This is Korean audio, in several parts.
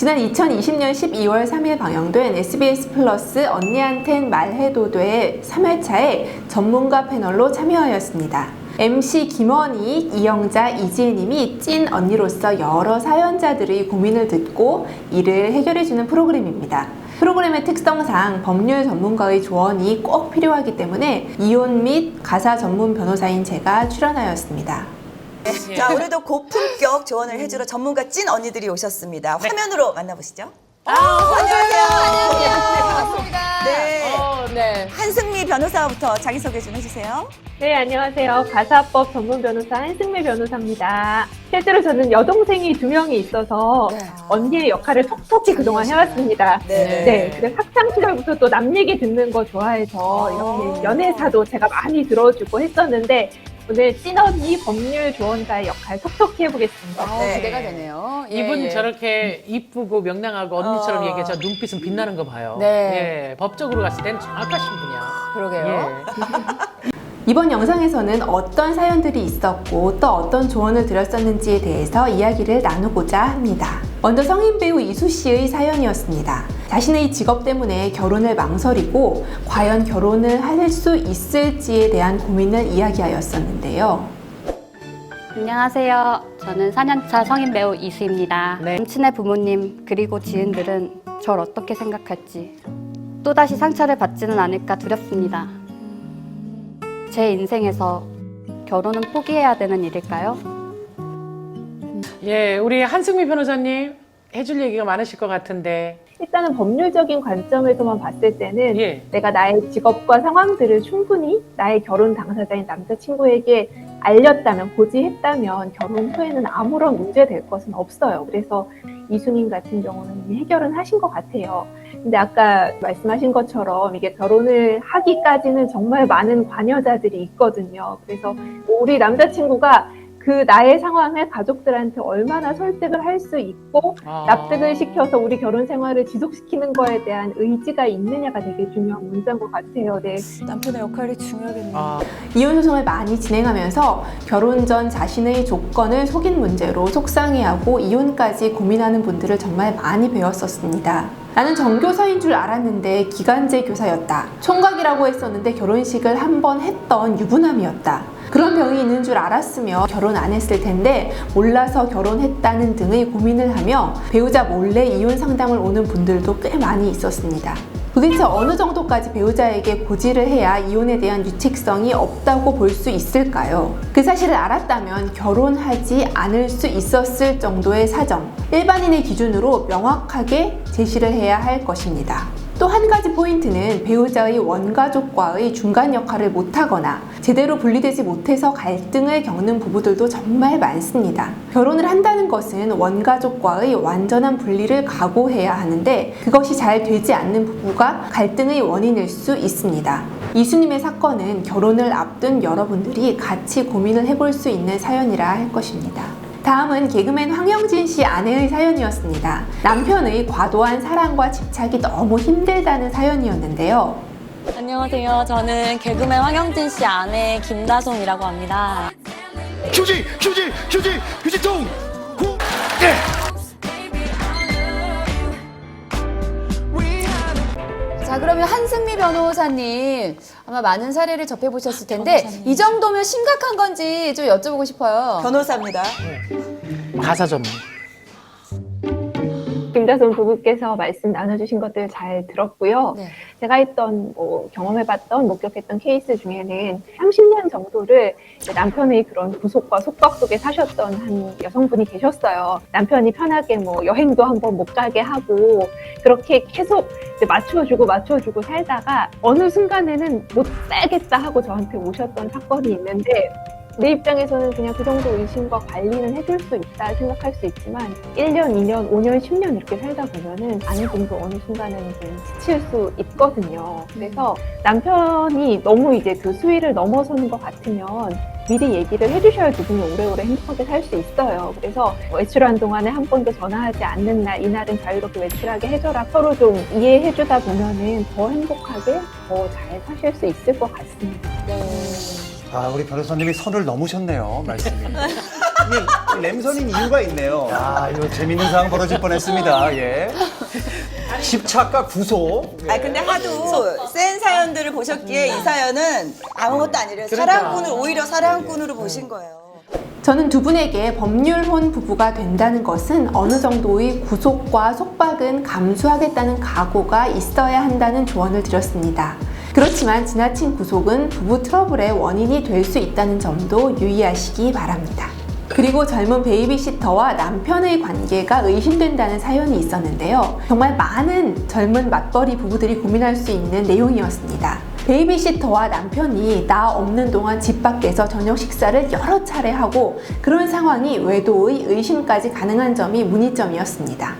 지난 2020년 12월 3일 방영된 SBS 플러스 언니한텐 말해도 돼 3회차에 전문가 패널로 참여하였습니다. MC 김원희, 이영자, 이지혜님이 찐 언니로서 여러 사연자들의 고민을 듣고 이를 해결해주는 프로그램입니다. 프로그램의 특성상 법률 전문가의 조언이 꼭 필요하기 때문에 이혼 및 가사 전문 변호사인 제가 출연하였습니다. 자, 오늘도 고품격 조언을 해주러 전문가 찐 언니들이 오셨습니다. 화면으로 만나보시죠. 안녕하세요. 반갑습니다. 네. 어, 네. 한승미 변호사부터 자기소개 좀 해주세요. 네, 안녕하세요. 가사법 전문 변호사 한승미 변호사입니다. 실제로 저는 여동생이 두 명이 있어서 네. 언니의 역할을 톡톡히 그동안 해왔습니다. 네. 네, 그래서 학창 시절부터 또 남 얘기 듣는 거 좋아해서 어. 이렇게 연애사도 제가 많이 들어주고 했었는데 오늘 찐언니 법률 조언자의 역할 톡톡히 해보겠습니다. 어, 네. 기대가 되네요. 예, 이분 예. 저렇게 이쁘고 명랑하고 언니처럼 어. 얘기해 저 눈빛은 빛나는 거 봐요. 네. 예, 법적으로 갔을 때는 정확하신 분이야. 그러게요. 예. 이번 영상에서는 어떤 사연들이 있었고 또 어떤 조언을 드렸었는지에 대해서 이야기를 나누고자 합니다. 먼저 성인 배우 이수 씨의 사연이었습니다. 자신의 직업 때문에 결혼을 망설이고 과연 결혼을 할 수 있을지에 대한 고민을 이야기하였었는데요. 안녕하세요. 저는 4년차 성인 배우 이수입니다. 네. 남친의 부모님 그리고 지인들은 절 어떻게 생각할지 또다시 상처를 받지는 않을까 두렵습니다. 제 인생에서 결혼은 포기해야 되는 일일까요? 예, 우리 한승미 변호사님 해줄 얘기가 많으실 것 같은데. 일단은 법률적인 관점에서만 봤을 때는 예. 내가 나의 직업과 상황들을 충분히 나의 결혼 당사자인 남자친구에게 알렸다면, 고지했다면 결혼 후에는 아무런 문제 될 것은 없어요. 그래서 이수님 같은 경우는 이미 해결은 하신 것 같아요. 근데 아까 말씀하신 것처럼 이게 결혼을 하기까지는 정말 많은 관여자들이 있거든요. 그래서 우리 남자친구가 그 나의 상황을 가족들한테 얼마나 설득을 할 수 있고 아. 납득을 시켜서 우리 결혼 생활을 지속시키는 거에 대한 의지가 있느냐가 되게 중요한 문제인 것 같아요. 네. 남편의 역할이 중요하겠네요. 아, 이혼 소송을 많이 진행하면서 결혼 전 자신의 조건을 속인 문제로 속상해하고 이혼까지 고민하는 분들을 정말 많이 배웠었습니다. 나는 전교사인 줄 알았는데 기간제 교사였다. 총각이라고 했었는데 결혼식을 한 번 했던 유부남이었다. 그런 병이 있는 줄 알았으며 결혼 안 했을 텐데 몰라서 결혼했다는 등의 고민을 하며 배우자 몰래 이혼 상담을 오는 분들도 꽤 많이 있었습니다. 도대체 어느 정도까지 배우자에게 고지를 해야 이혼에 대한 유책성이 없다고 볼 수 있을까요? 그 사실을 알았다면 결혼하지 않을 수 있었을 정도의 사정, 일반인의 기준으로 명확하게 제시를 해야 할 것입니다. 또 한 가지 포인트는 배우자의 원가족과의 중간 역할을 못하거나 제대로 분리되지 못해서 갈등을 겪는 부부들도 정말 많습니다. 결혼을 한다는 것은 원가족과의 완전한 분리를 각오해야 하는데 그것이 잘 되지 않는 부부가 갈등의 원인일 수 있습니다. 이수님의 사건은 결혼을 앞둔 여러분들이 같이 고민을 해볼 수 있는 사연이라 할 것입니다. 다음은 개그맨 황영진 씨 아내의 사연이었습니다. 남편의 과도한 사랑과 집착이 너무 힘들다는 사연이었는데요. 안녕하세요. 저는 개그맨 황영진 씨 아내 김다솜이라고 합니다. 휴지 휴지 휴지 휴지통 구 예. 그러면 한승미 변호사님 아마 많은 사례를 접해 보셨을 텐데 이 정도면 심각한 건지 좀 여쭤보고 싶어요. 변호사입니다. 가사 전문. 김다솜 부부께서 말씀 나눠주신 것들 잘 들었고요. 네. 제가 했던 뭐 경험해봤던 목격했던 케이스 중에는 30년 정도를 남편의 그런 구속과 속박 속에 사셨던 한 여성분이 계셨어요. 남편이 편하게 뭐 여행도 한번 못 가게 하고 그렇게 계속 맞춰주고 맞춰주고 살다가 어느 순간에는 못 살겠다 하고 저한테 오셨던 사건이 있는데 내 입장에서는 그냥 그 정도 의심과 관리는 해줄 수 있다 생각할 수 있지만 1년, 2년, 5년, 10년 이렇게 살다 보면은 정도 어느 순간에는 좀 지칠 수 있거든요. 그래서 남편이 너무 이제 그 수위를 넘어서는 것 같으면 미리 얘기를 해주셔야 두 분이 오래오래 행복하게 살 수 있어요. 그래서 외출한 동안에 한 번도 전화하지 않는 날, 이날은 자유롭게 외출하게 해줘라. 서로 좀 이해해주다 보면은 더 행복하게 더 잘 사실 수 있을 것 같습니다. 네. 아, 우리 변호사님이 선을 넘으셨네요, 말씀이. 이게 램선인 이유가 있네요. 아, 이거 재밌는 상황 벌어질 뻔했습니다. 예. 집착과 구속. 예. 아 근데 하도 센 사연들을 보셨기에 이 사연은 아무것도 아니래요. 사랑꾼을 오히려 사랑꾼으로 보신 거예요. 저는 두 분에게 법률혼 부부가 된다는 것은 어느 정도의 구속과 속박은 감수하겠다는 각오가 있어야 한다는 조언을 드렸습니다. 그렇지만 지나친 구속은 부부 트러블의 원인이 될 수 있다는 점도 유의하시기 바랍니다. 그리고 젊은 베이비시터와 남편의 관계가 의심된다는 사연이 있었는데요. 정말 많은 젊은 맞벌이 부부들이 고민할 수 있는 내용이었습니다. 베이비시터와 남편이 나 없는 동안 집 밖에서 저녁 식사를 여러 차례 하고 그런 상황이 외도의 의심까지 가능한 점이 문의점이었습니다.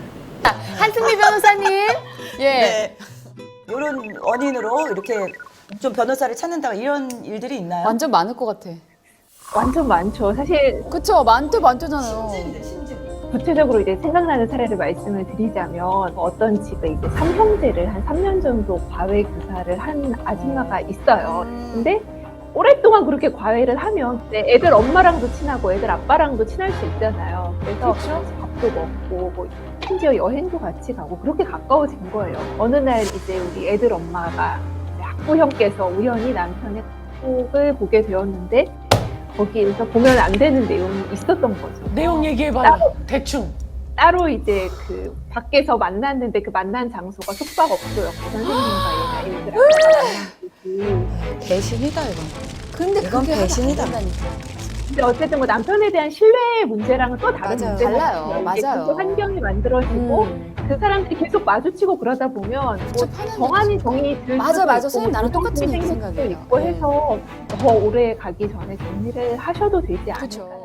한승미 변호사님. 예. 네. 이런 원인으로 이렇게 좀 변호사를 찾는다 이런 일들이 있나요? 완전 많을 것 같아. 완전 많죠. 사실 그쵸? 많대 많대잖아요. 구체적으로 이제 생각나는 사례를 말씀을 드리자면 어떤 집에 이제 삼형제를 한 3년 정도 과외 교사를 한 아줌마가 있어요. 근데 오랫동안 그렇게 과외를 하면 이제 애들 엄마랑도 친하고 애들 아빠랑도 친할 수 있잖아요. 그래서 밥도 먹고 뭐 심지어 여행도 같이 가고 그렇게 가까워진 거예요. 어느 날 이제 우리 애들 엄마가 이제 학부 형께서 우연히 남편의 카톡을 보게 되었는데 거기에서 보면 안 되는 내용이 있었던 거죠. 내용 얘기해봐요. 대충. 따로 이제 그 밖에서 만났는데 그 만난 장소가 숙박업소였고 선생님과 얘가 애들하고 곳이 배신이다 이건. 근데 이건 그게 배신이다. 안 된다니까. 근데 어쨌든 뭐 남편에 대한 신뢰의 문제랑은 또 다른 맞아요. 문제가 달라요. 맞아요. 그 환경이 만들어지고 음. 그 사람들이 계속 마주치고 그러다 보면 뭐 정한이 정이 들 맞아, 맞아. 선생님, 나랑 뭐 똑같은 생각이에요. 있고 네. 해서 더 오래 가기 전에 정리를 하셔도 되지. 않을까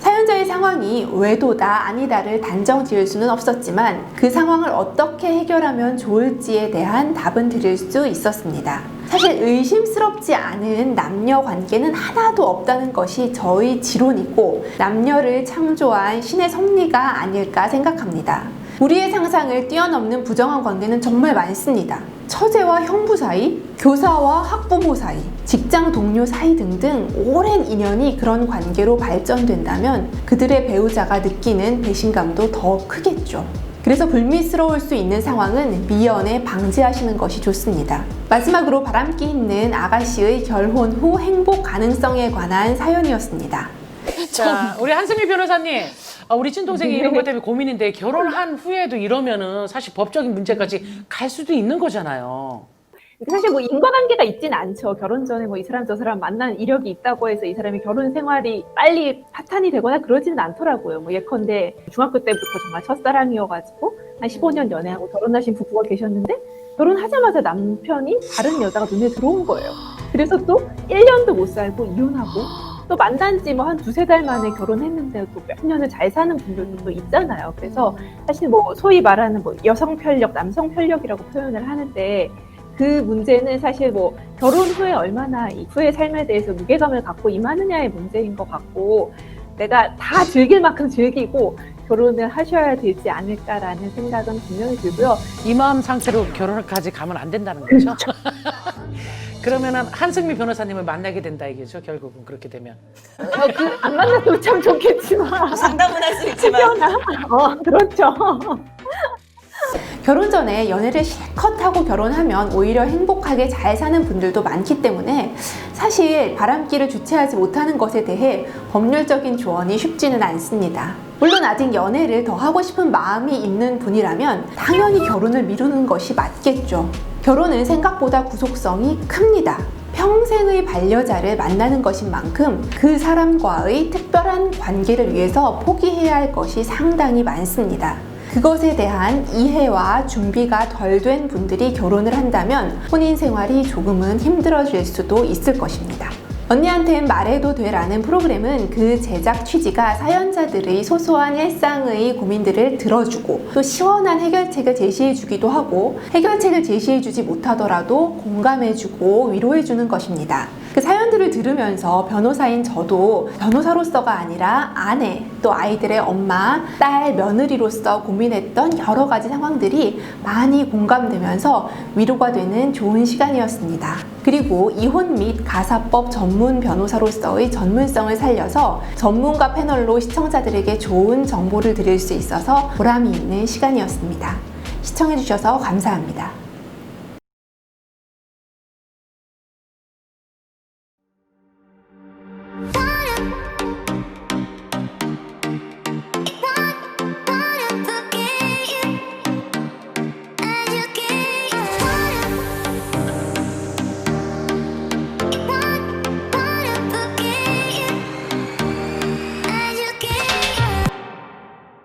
사연자의 상황이 외도다 아니다를 단정 지을 수는 없었지만 그 상황을 어떻게 해결하면 좋을지에 대한 답은 드릴 수 있었습니다. 사실 의심스럽지 않은 남녀 관계는 하나도 없다는 것이 저의 지론이고 남녀를 창조한 신의 섭리가 아닐까 생각합니다. 우리의 상상을 뛰어넘는 부정한 관계는 정말 많습니다. 처제와 형부 사이, 교사와 학부모 사이, 직장 동료 사이 등등 오랜 인연이 그런 관계로 발전된다면 그들의 배우자가 느끼는 배신감도 더 크겠죠. 그래서 불미스러울 수 있는 상황은 미연에 방지하시는 것이 좋습니다. 마지막으로 바람기 있는 아가씨의 결혼 후 행복 가능성에 관한 사연이었습니다. 자, 우리 한승미 변호사님. 아, 우리 친동생이 이런 것 때문에 고민인데 결혼한 후에도 이러면은 사실 법적인 문제까지 갈 수도 있는 거잖아요. 사실 뭐 인과관계가 있진 않죠. 결혼 전에 뭐 이 사람 저 사람 만난 이력이 있다고 해서 이 사람이 결혼 생활이 빨리 파탄이 되거나 그러지는 않더라고요. 뭐 예컨대 중학교 때부터 정말 첫사랑이어가지고 한 15년 연애하고 결혼하신 부부가 계셨는데 결혼하자마자 남편이 다른 여자가 눈에 들어온 거예요. 그래서 또 1년도 못 살고 이혼하고 또 만난 지 뭐 한 두세 달 만에 결혼했는데 또 몇 년을 잘 사는 분들도 또 있잖아요. 그래서 사실 뭐 소위 말하는 뭐 여성 편력, 남성 편력이라고 표현을 하는데 그 문제는 사실 뭐 결혼 후에 얼마나 이 후의 삶에 대해서 무게감을 갖고 임하느냐의 문제인 것 같고 내가 다 즐길 만큼 즐기고 결혼을 하셔야 되지 않을까라는 생각은 분명히 들고요. 이 마음 상태로 결혼까지 가면 안 된다는 거죠. 그러면은 한승미 변호사님을 만나게 된다 이게죠. 결국은 그렇게 되면. 안 만났으면 참 좋겠지만. 상담은 할 수 있지만 어, 그렇죠. 결혼 전에 연애를 실컷 하고 결혼하면 오히려 행복하게 잘 사는 분들도 많기 때문에 사실 바람기를 주체하지 못하는 것에 대해 법률적인 조언이 쉽지는 않습니다. 물론 아직 연애를 더 하고 싶은 마음이 있는 분이라면 당연히 결혼을 미루는 것이 맞겠죠. 결혼은 생각보다 구속성이 큽니다. 평생의 반려자를 만나는 것인 만큼 그 사람과의 특별한 관계를 위해서 포기해야 할 것이 상당히 많습니다. 그것에 대한 이해와 준비가 덜 된 분들이 결혼을 한다면 혼인 생활이 조금은 힘들어질 수도 있을 것입니다. 언니한텐 말해도 돼라는 프로그램은 그 제작 취지가 사연자들의 소소한 일상의 고민들을 들어주고 또 시원한 해결책을 제시해주기도 하고 해결책을 제시해주지 못하더라도 공감해주고 위로해주는 것입니다. 그 사연들을 들으면서 변호사인 저도 변호사로서가 아니라 아내, 또 아이들의 엄마, 딸, 며느리로서 고민했던 여러 가지 상황들이 많이 공감되면서 위로가 되는 좋은 시간이었습니다. 그리고 이혼 및 가사법 전문 변호사로서의 전문성을 살려서 전문가 패널로 시청자들에게 좋은 정보를 드릴 수 있어서 보람이 있는 시간이었습니다. 시청해주셔서 감사합니다.